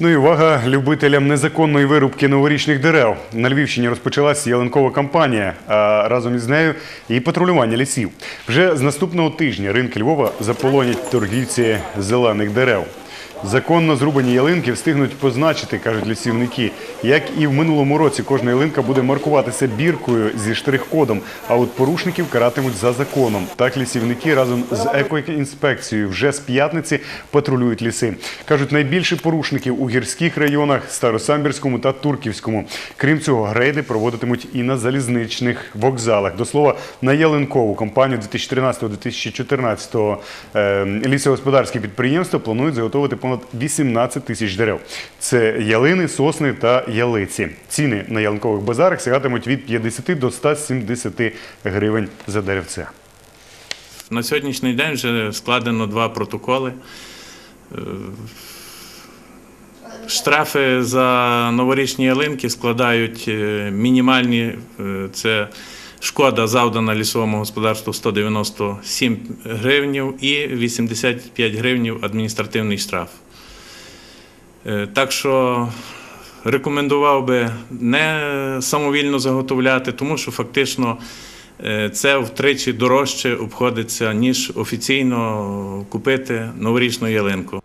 Ну і увага любителям незаконної вирубки новорічних дерев. На Львівщині розпочалась ялинкова кампанія, а разом із нею і патрулювання лісів. Вже з наступного тижня ринки Львова заполонять торгівці зелених дерев. Законно зрубані ялинки встигнуть позначити, кажуть лісівники. Як і в минулому році, кожна ялинка буде маркуватися біркою зі штрих-кодом, а от порушників каратимуть за законом. Так лісівники разом з екоінспекцією вже з п'ятниці патрулюють ліси. Кажуть, найбільше порушників у гірських районах Старосамбірському та Турківському. Крім цього, грейди проводитимуть і на залізничних вокзалах. До слова, на ялинкову кампанію 2013-2014 е, лісогосподарські підприємства планують заготовити понад 18 тисяч дерев. Це ялини, сосни та ялиці. Ціни на ялинкових базарах сягатимуть від 50 до 170 гривень за деревце. На сьогоднішній день вже складено два протоколи. Е, Штрафи за новорічні ялинки складають е, мінімальні. е, Це шкода завдана лісовому господарству 197 гривнів і 85 гривнів адміністративний штраф. Е, Так що рекомендував би не самовільно заготовляти, тому що фактично е, це втричі дорожче обходиться, ніж офіційно купити новорічну ялинку.